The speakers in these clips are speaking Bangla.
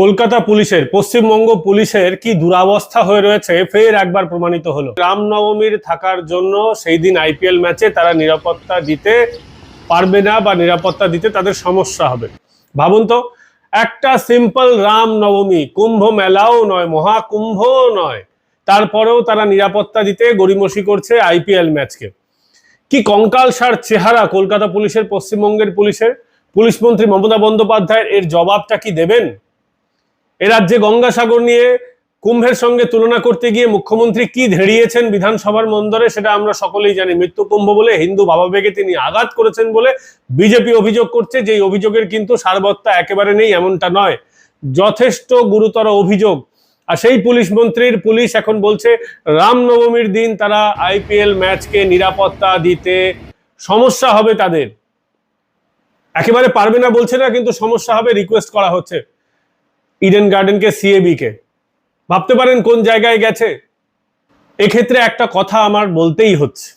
কলকাতা পুলিশের, পশ্চিমবঙ্গ পুলিশের কি দুরাবস্থা হয়ে রয়েছে, ফের একবার প্রমাণিত হলো। রামনবমীর থাকার জন্য সেই দিন আইপিএল ম্যাচে তারা নিরাপত্তা দিতে পারবে না বা নিরাপত্তা দিতে তাদের সমস্যা হবে। ভাবুন তো, একটা সিম্পল রাম নবমী কুম্ভ মেলাও নয়, মহাকুম্ভও নয়। তারপরেও তারা নিরাপত্তা দিতে গড়িমসি করছে আইপিএল ম্যাচকে। কি কঙ্কালসার চেহারা কলকাতা পুলিশের, পশ্চিমবঙ্গের পুলিশের? পুলিশ মন্ত্রী মমতা বন্দ্যোপাধ্যায়ের এর জবাবটা কি দেবেন? এ রাজ্যে গঙ্গাসাগর নিয়ে কুম্ভের সঙ্গে তুলনা করতে গিয়ে মুখ্যমন্ত্রী কি ধেড়িয়েছেন বিধানসভার মন্দরে সেটা আমরা সকলেই জানি। মৃত্যু কুম্ভ বলে হিন্দু ভাবাবেগে তিনি আঘাত করেছেন বলে বিজেপি অভিযোগ করছে যে অভিযোগের কিন্তু সারবত্তা একেবারে নেই এমনটা নয়। যথেষ্ট গুরুতর অভিযোগ। আর সেই পুলিশ মন্ত্রীর পুলিশ এখন বলছে, রামনবমীর দিন তারা আইপিএল ম্যাচকে নিরাপত্তা দিতে সমস্যা হবে তাদের। একেবারে পারবে না বলছে না, কিন্তু সমস্যা হবে, রিকোয়েস্ট করা হচ্ছে। ইডেন গার্ডেনকে সিএবি কে। ভাবতে পারেন কোন জায়গায় গেছে? এক্ষেত্রে একটা কথা আমার বলতেই হচ্ছে।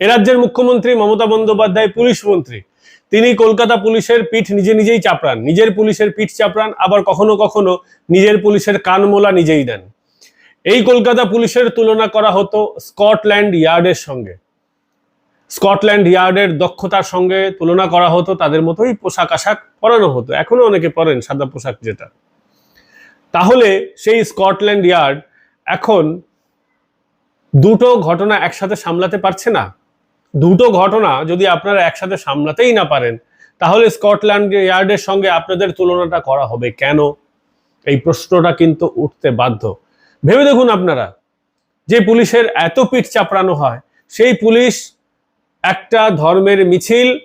এ রাজ্যের মুখ্যমন্ত্রী মমতা বন্দ্যোপাধ্যায় পুলিশ মন্ত্রী। তিনি কলকাতা পুলিশের পিঠ নিজে নিজেই চাপড়ান। নিজের পুলিশের পিঠ চাপড়ান, আবার কখনো কখনো নিজের পুলিশের কানমোলা নিজেই দেন। এই কলকাতা পুলিশের তুলনা করা হতো স্কটল্যান্ড ইয়ার্ডের সঙ্গে। স্কটল্যান্ড ইয়ার্ডের দক্ষতার সঙ্গে তুলনা করা হতো, তাদের মতোই পোশাক আশাক পরানো হতো। এখনও অনেকে পরেন সাদা পোশাক যেটা। তাহলে সেই স্কটল্যান্ড ইয়ার্ড এখন দুটো ঘটনা একসাথে সামলাতে পারছে না? দুটো ঘটনা যদি আপনারা একসাথে সামলাতেই না পারেন, তাহলে স্কটল্যান্ড ইয়ার্ডের সঙ্গে আপনাদের তুলনাটা করা হবে কেন? এই প্রশ্নটা কিন্তু উঠতে বাধ্য। ভেবে দেখুন আপনারা, যে পুলিশের এত পিঠ চাপড়ানো হয়, সেই পুলিশ একটা ধর্মের মিছিল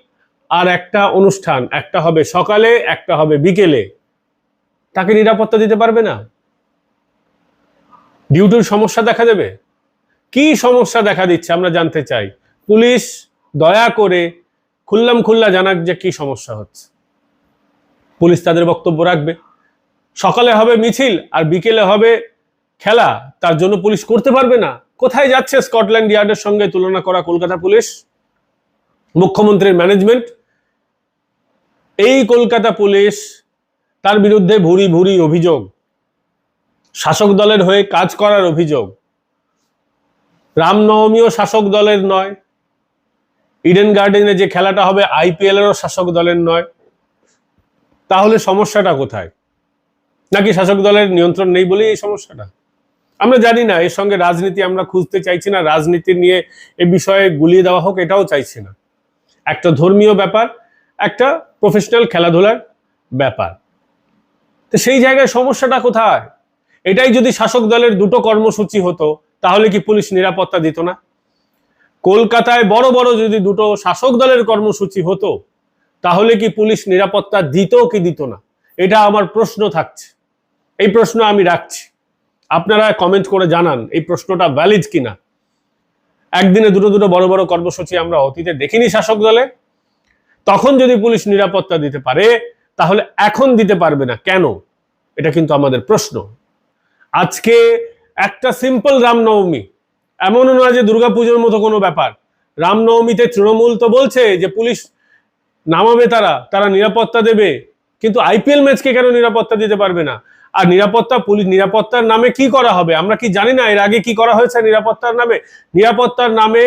আর একটা অনুষ্ঠান। একটা হবে সকালে, একটা হবে বিকেলে। তাকে নিরাপত্তা দিতে পারবে না? ডিউটির সমস্যা দেখা দেবে? কি সমস্যা দেখা দিচ্ছে আমরা জানতে চাই। পুলিশ দয়া করে খুল্লাম খুল্লা জানাক যে কি সমস্যা হচ্ছে। পুলিশ তাদের বক্তব্য রাখবে। সকালে হবে মিছিল আর বিকেলে হবে খেলা। তার জন্য পুলিশ করতে পারবে না। কোথায় যাচ্ছে স্কটল্যান্ড ইয়ার্ডের সঙ্গে তুলনা করা কলকাতা পুলিশ? মুখ্যমন্ত্রীর ম্যানেজমেন্ট এই কলকাতা পুলিশ তার বিরুদ্ধে ভুরি ভুরি অভিযোগ, শাসক দলের হয়ে কাজ করার অভিযোগ। রামনবমীও শাসক দলের নয় ইডেন গার্ডেনে যে খেলাটা হবে আইপিএল এরও শাসক দলের নয়। তাহলে সমস্যাটা কোথায়? নাকি শাসক দলের নিয়ন্ত্রণ নেই বলেই এই সমস্যাটা? আমরা জানি না, এর সঙ্গে রাজনীতি আমরা খুঁজতে চাইছি না, রাজনীতি নিয়ে এ বিষয়ে গুলিয়ে দেওয়া হোক, এটাও চাইছি না। একটা ধর্মীয় ব্যাপার, একটা প্রফেশনাল খেলাধুলার ব্যাপার। তো সেই জায়গায় সমস্যাটা কোথায়? এটাই যদি শাসক দলের দুটো কর্মসূচি হতো, তাহলে কি পুলিশ নিরাপত্তা দিত না? কলকাতায় বড় বড় যদি দুটো শাসক দলের কর্মসূচি হতো, তাহলে কি পুলিশ নিরাপত্তা দিত কি দিত না? এটা আমার প্রশ্ন থাকছে। এই প্রশ্ন আমি রাখছি। আপনারা কমেন্ট করে জানান, এই প্রশ্নটা ভ্যালিড কিনা। একদিনে দুটো দুটো বড় বড় কর্মসূচি আমরা অতীতে দেখিনি শাসক দলে। তখন যদি পুলিশ নিরাপত্তা দিতে পারে, তাহলে এখন দিতে পারবে না। কেন? এটা কিন্তু আমাদের প্রশ্ন। আজকে একটা সিম্পল রামনবমী, এমনও নয় যে দুর্গাপুজোর মতো কোনো ব্যাপার। রামনবমীতে তৃণমূল তো বলছে যে পুলিশ নামাবে তারা তারা নিরাপত্তা দেবে। কিন্তু আইপিএল ম্যাচকে কেন নিরাপত্তা দিতে পারবে না? আর নিরাপত্তা, পুলিশ নিরাপত্তার নামে কি করা হবে? আমরা কি জানি না, এর আগে কি করা হয়েছে নিরাপত্তার নামে? নিরাপত্তার নামে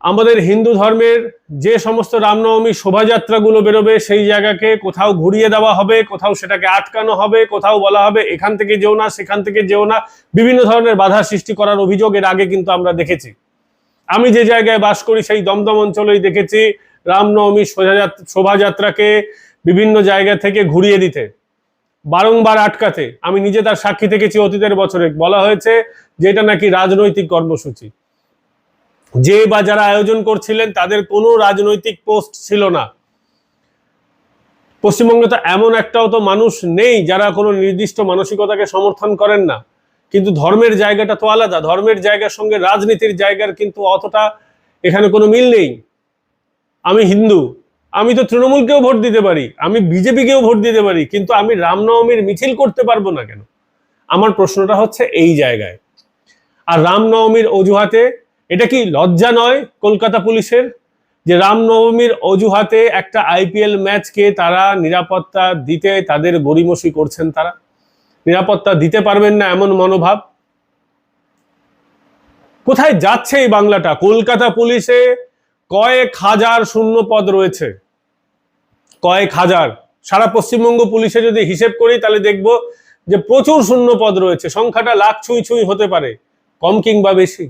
আমাদের হিন্দু ধর্মের যে সমস্ত রামনবমী শোভাযাত্রাগুলো বেরোবে, সেই জায়গাকে কোথাও ঘুরিয়ে দেওয়া হবে, কোথাও সেটাকে আটকানো হবে, কোথাও বলা হবে, এখান থেকে যেও না, সেখান থেকে যেও না, বিভিন্ন ধরনের বাধা সৃষ্টি করার অভিযোগ এর আগে কিন্তু আমরা দেখেছি। আমি যে জায়গায় বাস করি, সেই দমদম অঞ্চলেই দেখেছি রামনবমী শোভাযাত্রাকে বিভিন্ন জায়গা থেকে ঘুরিয়ে দিতে। বারংবার আটকাতে, আমি নিজে তার সাক্ষী থেকেছি অতীতের বছরে, বলা হয়েছে যে এটা নাকি রাজনৈতিক কর্মসূচি। যে বা যারা আয়োজন করছিলেন, তাদের কোনো রাজনৈতিক পোস্ট ছিল না। পশ্চিমবঙ্গে তো এমন একটাও তো মানুষ নেই, যারা কোনো নির্দিষ্ট মানসিকতাকে সমর্থন করেন না। কিন্তু ধর্মের জায়গাটা তো আলাদা, ধর্মের জায়গার সঙ্গে রাজনীতির জায়গার কিন্তু অতটা এখানে কোনো মিল নেই। আমি হিন্দু আমি তো তৃণমূলকেও ভোট দিতে পারি, আমি বিজেপিকেও ভোট দিতে পারি, কিন্তু আমি রামনবমীর মিছিল করতে পারব না কেন? আমার প্রশ্নটা হচ্ছে এই জায়গায়। আর রামনবমীর অজুহাতে এটা কি লজ্জা নয় কলকাতা পুলিশের? যে রামনবমীর অজুহাতে একটা আইপিএল ম্যাচকে তারা নিরাপত্তা দিতে তাদের গড়িমসি করছেন তারা? নিরাপত্তা দিতে পারবেন না এমন মনোভাব? কোথায় যাচ্ছে এই বাংলাটা? কলকাতা পুলিশে কয়েক হাজার শূন্য পদ রয়েছে। কয়েক হাজার। সারা পশ্চিমবঙ্গ পুলিশে যদি হিসেব করি, তাহলে দেখব যে প্রচুর শূন্য পদ রয়েছে। সংখ্যাটা লাখ ছুঁই ছুঁই হতে পারে। কম কিংবা বেশি।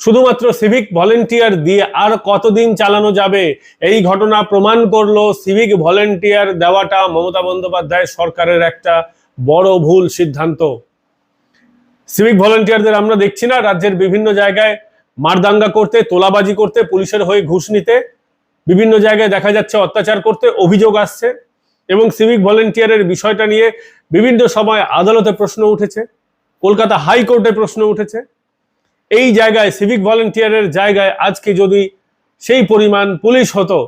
শুধুমাত্র সিভিক ভলেন্টিয়ার দিয়ে আর কতদিন চালানো যাবে, এই ঘটনা প্রমাণ করল সিভিক ভলেন্টিয়ার দেওয়াটা মমতা বন্দ্যোপাধ্যায় সরকারের একটা বড় ভুল সিদ্ধান্ত। সিভিক ভলেন্টিয়ারদের আমরা দেখছি না, রাজ্যের বিভিন্ন জায়গায় মারদাঙ্গা করতে, তোলাবাজি করতে, পুলিশের হয়ে ঘুষ নিতে। বিভিন্ন জায়গায় দেখা যাচ্ছে অত্যাচার করতে অভিযোগ আসছে এবং সিভিক ভলেন্টিয়ারের বিষয়টা নিয়ে বিভিন্ন সময় আদালতে প্রশ্ন উঠেছে, কলকাতা হাইকোর্টে প্রশ্ন উঠেছে। এই জায়গায় সিভিক ভলেন্টিয়ারের জায়গায় আজকে যদি সেই পরিমাণ পুলিশ হতো,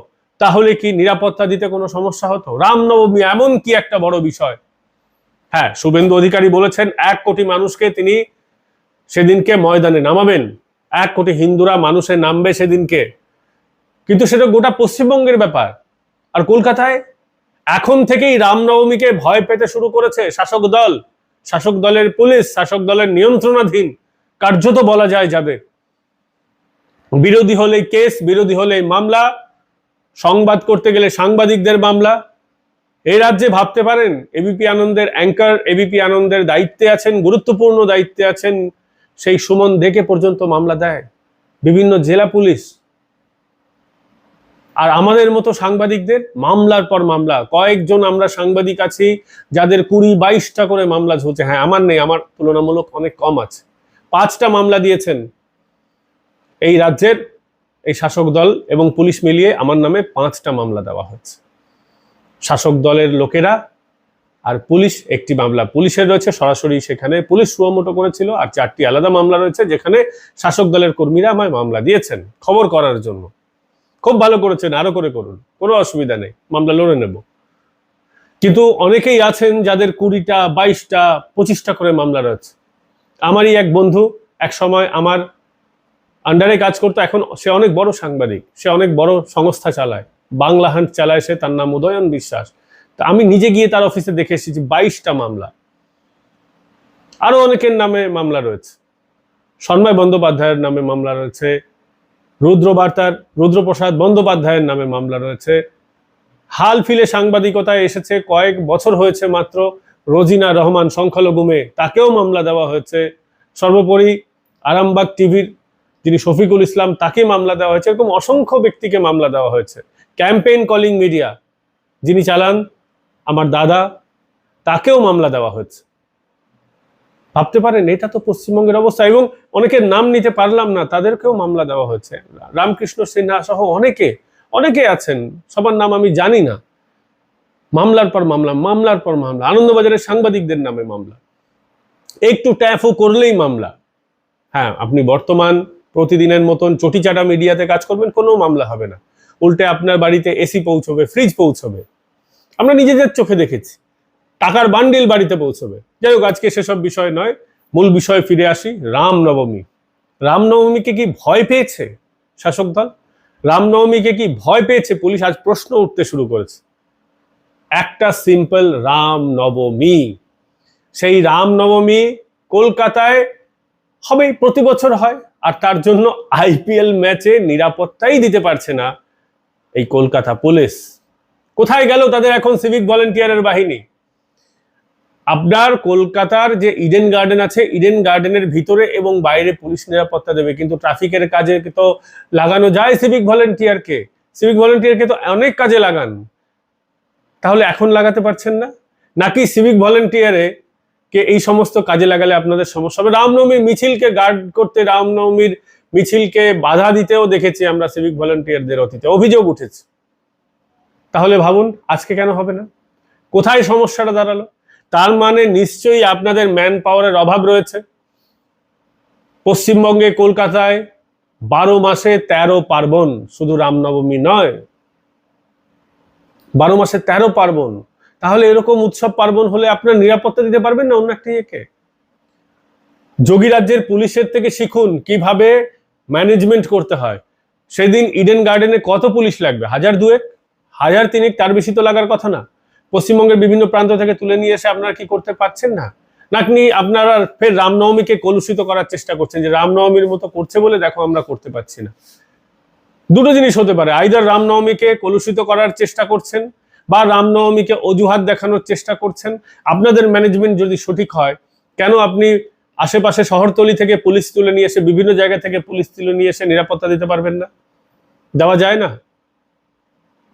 তাহলে কি নিরাপত্তা দিতে কোনো সমস্যা হতো? রামনবমী এমন কি একটা বড় বিষয়? হ্যাঁ শুভেন্দু অধিকারী বলেছেন, এক কোটি মানুষকে তিনি সেদিনকে ময়দানে নামাবেন। এক কোটি হিন্দুরা মানুষে নামবে সেদিনকে। কিন্তু সেটা গোটা পশ্চিমবঙ্গের ব্যাপার। আর কলকাতায় এখন থেকেই রামনবমীকে ভয় পেতে শুরু করেছে শাসক দল। শাসক দলের পুলিশ, শাসক দলের নিয়ন্ত্রণাধীন কার্যত বলা যায় যাদের। বিরোধী হলে কেস, বিরোধী হলে মামলা, সংবাদ করতে গেলে সাংবাদিকদের মামলা। এই রাজ্যে ভাবতে পারেন এবিপি আনন্দের অ্যাঙ্কার এবিপি আনন্দের দায়িত্বে আছেন, গুরুত্বপূর্ণ দায়িত্বে আছেন সেই সুমন দেখে পর্যন্ত মামলা দেয়। বিভিন্ন জেলা পুলিশ আর আমাদের মতো সাংবাদিকদের মামলার পর মামলা। কয়েকজন আমরা সাংবাদিক আছি, যাদের কুড়ি বাইশটা করে মামলা ঝুলছে। হ্যাঁ আমার নেই, আমার তুলনামূলক অনেক কম আছে। পাঁচটা মামলা দিয়েছেন এই রাজ্যের এই শাসক দল এবং পুলিশ মিলিয়ে আমার নামে পাঁচটা মামলা দেওয়া হয়েছে শাসক দলের লোকেরা আর পুলিশ একটি মামলা। পুলিশের রয়েছে সরাসরি সেখানে। পুলিশ সুয়মোটো করেছিল আর চারটি আলাদা মামলা রয়েছে, যেখানে শাসক দলের কর্মীরা আমায় মামলা দিয়েছেন খবর করার জন্য। খুব ভালো করেছেন, আরও করে করুন। কোনো অসুবিধা নেই, মামলা লড়ে নেব। কিন্তু অনেকেই আছেন যাদের কুড়িটা, বাইশটা, পঁচিশটা করে মামলা রয়েছে। আমারই এক বন্ধু এক সময় আমার আন্ডারে কাজ করতো, এখন সে অনেক বড় সাংবাদিক, সে অনেক বড় সংস্থা চালায়। বাংলা হান্ট চালায় সে, তার নাম উদয়ন বিশ্বাস। তা আমি নিজে গিয়ে তার অফিসে দেখে এসেছি বাইশটা মামলা। আরও অনেকের নামে মামলা রয়েছে। সন্ময় বন্দ্যোপাধ্যায়ের নামে মামলা রয়েছে রুদ্রবার্তার, রুদ্রপ্রসাদ বন্দ্যোপাধ্যায়ের নামে মামলা রয়েছে। হাল ফিলে সাংবাদিকতায় এসেছে, কয়েক বছর হয়েছে মাত্র রোজিনা রহমান সংখ্যালঘু মেয়ে তাকেও মামলা দেওয়া হয়েছে। সর্বোপরি আরামবাগ টিভির যিনি শফিকুল ইসলাম, তাকে মামলা দেওয়া হয়েছে। এরকম অসংখ্য ব্যক্তিকে মামলা দেওয়া হয়েছে। ক্যাম্পেইন কলিং মিডিয়া যিনি চালান, আমার দাদা, তাকেও মামলা দেওয়া হয়েছে। ভাবতে পারেন, এটা তো পশ্চিমবঙ্গের অবস্থা এবং অনেকের নাম নিতে পারলাম না, তাদেরকেও মামলা দেওয়া হয়েছে। রামকৃষ্ণ সিনহা সহ অনেকে অনেকে আছেন, সবার নাম আমি জানি না। মামলার পর মামলা, মামলার পর মামলা, আনন্দবাজারের সাংবাদিকদের নামে মামলা। একটু ট্যাফও করলেই মামলা। হ্যাঁ আপনি বর্তমান, প্রতিদিনের মতন চটিচাটা মিডিয়াতে কাজ করবেন, কোনো মামলা হবে না। উল্টে আপনার বাড়িতে এসি পৌঁছবে ফ্রিজ পৌঁছবে। আমরা নিজেদের চোখে দেখেছি। টাকার বান্ডিল বাড়িতে পৌঁছবে। যাই হোক, আজকে সেসব বিষয় নয়। মূল বিষয়ে ফিরে আসি, রামনবমী। রামনবমীকে কি ভয় পেয়েছে শাসক দল? রামনবমীকে কি ভয় পেয়েছে পুলিশ? আজ প্রশ্ন উঠতে শুরু করেছে। একটা সিম্পল রামনবমী। সেই রামনবমী কলকাতায় হবেই, প্রতি বছর হয়, আর তার জন্য আইপিএল ম্যাচে নিরাপত্তাই দিতে পারছে না এই কলকাতা পুলিশ। কোথায় গেল তাদের এখন সিভিক ভলেন্টিয়ারের বাহিনী? আপনার কলকাতার যে ইডেন গার্ডেন আছে ইডেন গার্ডেনের ভিতরে এবং বাইরে পুলিশ নিরাপত্তা দেবে। কিন্তু ট্রাফিকের কাজে তো লাগানো যায় সিভিক ভলেন্টিয়ারকে সিভিক ভলেন্টিয়ারকে তো অনেক কাজে লাগান। তাহলে এখন লাগাতে পারছেন না? নাকি সিভিক ভলেন্টিয়ারে কে এই সমস্ত কাজে লাগালে আপনাদের সমস্যা হবে? রামনবমীর মিছিলকে গার্ড করতে, রামনবমীর মিছিলকে বাধা দিতেও দেখেছি আমরা সিভিক ভলেন্টিয়ারদের অতীতে। অভিযোগ উঠেছে। তাহলে ভাবুন, আজকে কেন হবে না? কোথায় সমস্যাটা দাঁড়াল? তার মানে নিশ্চয়ই আপনাদের ম্যান পাওয়ারের অভাব রয়েছে। পশ্চিমবঙ্গে, কলকাতায় বারো মাসে তেরো পার্বণ শুধু রামনবমী নয়। বারো মাসে তেরো পার্বণ। তাহলে এরকম উৎসব পার্বণ হলে আপনার নিরাপত্তা দিতে পারবেন না অন্য একটা ইয়েকে? যোগী রাজ্যের পুলিশের থেকে শিখুন কীভাবে ম্যানেজমেন্ট করতে হয়। সেদিন ইডেন গার্ডেনে কত পুলিশ লাগবে? হাজার দুয়েক? হাজার তিনেক? তার বেশি তো লাগার কথা না। পশ্চিমবঙ্গের বিভিন্ন প্রান্ত থেকে তুলে নিয়ে এসে আপনারা কি করতে পারছেন না? নাকি আপনারা ফের রামনবমীকে কলুষিত করার চেষ্টা করছেন যে রামনবমীর মতো করছে বলে দেখো আমরা করতে পারছি না। দুটো জিনিস হতে পারে আইদার রামনবমীকে কলুষিত করার চেষ্টা করছেন বা রামনবমীকে অজুহাত দেখানোর চেষ্টা করছেন। আপনাদের ম্যানেজমেন্ট যদি সঠিক হয়, কেন আপনি আশেপাশে শহরতলি থেকে পুলিশ তুলে নিয়ে এসে বিভিন্ন জায়গা থেকে পুলিশ তুলে নিয়ে এসে নিরাপত্তা দিতে পারবেন না? দেওয়া যায় না?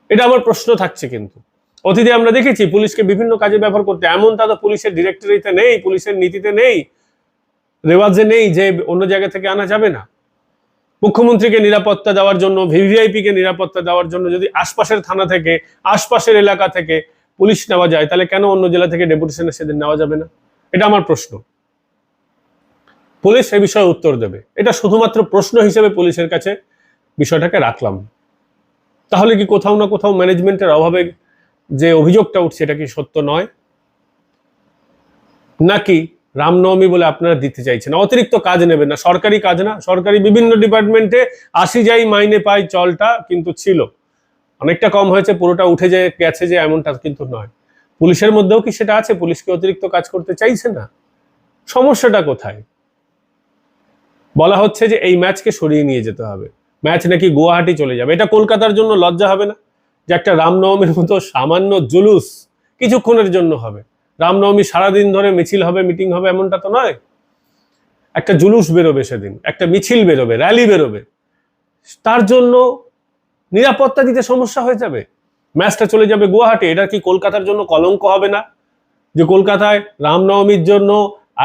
এটা আমার প্রশ্ন থাকছে কিন্তু। অতীতে আমরা দেখেছি পুলিশকে বিভিন্ন কাজে ব্যবহার করতে এমন তা তো পুলিশের ডিরেক্টরিতে নেই, পুলিশের নীতিতে নেই, রেওয়াজে নেই যে অন্য জায়গা থেকে আনা যাবে না। মুখ্যমন্ত্রীকে নিরাপত্তা দেওয়ার জন্য ভিভিআইপি কে নিরাপত্তা দেওয়ার জন্য যদি আশপাশের থানা থেকে, আশপাশের এলাকা থেকে পুলিশ নেওয়া যায়, তাহলে কেন অন্য জেলা থেকে ডেপুটেশনে সেদিন নেওয়া যাবে না? এটা আমার প্রশ্ন। পুলিশ এ বিষয়ে উত্তর দেবে। এটা শুধুমাত্র প্রশ্ন হিসেবে পুলিশের কাছে বিষয়টাকে রাখলাম। তাহলে কি কোথাও না কোথাও ম্যানেজমেন্টের অভাবে যে অভিযোগটা উঠছে এটা কি সত্য নয়? নাকি রামনবমী বলে আপনারা দিতে চাইছেন? অতিরিক্ত কাজ নেবেন না। সরকারি কাজ না, সরকারি বিভিন্ন ডিপার্টমেন্টে আসি যাই, মাইনে পাই, চলটা কিন্তু ছিল। অনেকটা কম হয়েছে, পুরোটা উঠে যে গেছে যে এমনটা কিন্তু নয়। পুলিশের মধ্যেও কি সেটা আছে? পুলিশকে অতিরিক্ত কাজ করতে চাইছে না? সমস্যাটা কোথায়? বলা হচ্ছে যে এই ম্যাচকে সরিয়ে নিয়ে যেতে হবে। ম্যাচ নাকি গুয়াহাটি চলে যাবে। এটা কলকাতার জন্য লজ্জা হবে না? যে একটা রামনবমীর মতো সামান্য জুলুস কিছুক্ষণের জন্য হবে। রামনবমী সারাদিন ধরে মিছিল হবে, মিটিং হবে এমনটা তো নয়। একটা জুলুস বেরোবে সেদিন, একটা মিছিল বেরোবে, র্যালি বেরোবে। তার জন্য নিরাপত্তা দিতে সমস্যা হয়ে যাবে। ম্যাচটা চলে যাবে গুয়াহাটি এটা কি কলকাতার জন্য কলঙ্ক হবে না? যে কলকাতায় রামনবমীর জন্য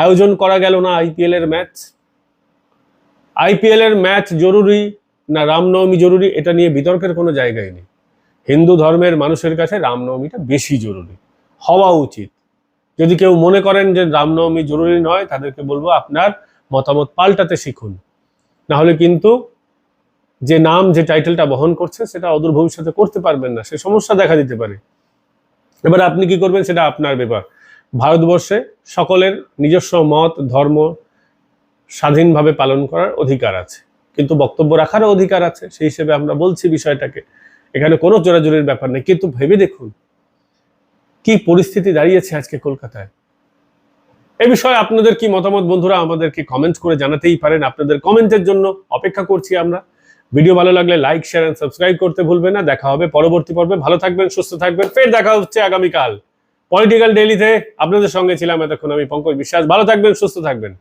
আয়োজন করা গেল না আইপিএল এর ম্যাচ? আইপিএল এর ম্যাচ জরুরি না রামনবমী জরুরি, এটা নিয়ে বিতর্কের কোনো জায়গায় নেই। হিন্দু ধর্মের মানুষের কাছে রামনবমীটা বেশি জরুরি। হওয়া উচিত। যদি কেউ মনে করেন যে রামনবমী জরুরি নয়, তাদেরকে বলব আপনার মতামত পাল্টাতে শিখুন। না হলে কিন্তু যে নাম, যে টাইটেলটা বহন করছে সেটা অদূর ভবিষ্যতে করতে পারবেন না। সে সমস্যা দেখা দিতে পারে। এবার আপনি কি করবেন, সেটা আপনার ব্যাপার। ভারতবর্ষে সকলের নিজস্ব মত, ধর্ম স্বাধীনভাবে পালন করার অধিকার আছে। কিন্তু বক্তব্য রাখারও অধিকার আছে। সেই হিসেবে আমরা বলছি বিষয়টাকে। এখানে কোনো জোরাজোরির ব্যাপার নেই। কিন্তু ভেবে দেখুন, কি পরিস্থিতি দাঁড়িয়েছে আজকে কলকাতায়। এ বিষয়ে আপনাদের কি মতামত বন্ধুরা, আমাদেরকে কমেন্ট করে জানাতেই পারেন। আপনাদের কমেন্টের জন্য অপেক্ষা করছি আমরা। ভিডিও ভালো লাগলে লাইক শেয়ার এন্ড সাবস্ক্রাইব করতে ভুলবেন না। দেখা হবে পরবর্তী পর্বে। ভালো থাকবেন, সুস্থ থাকবেন। ফের দেখা হচ্ছে আগামীকাল। পলিটিক্যাল ডেইলিতে আপনাদের সঙ্গে ছিলাম এতক্ষণ আমি পঙ্কজ বিশ্বাস। ভালো থাকবেন, সুস্থ থাকবেন।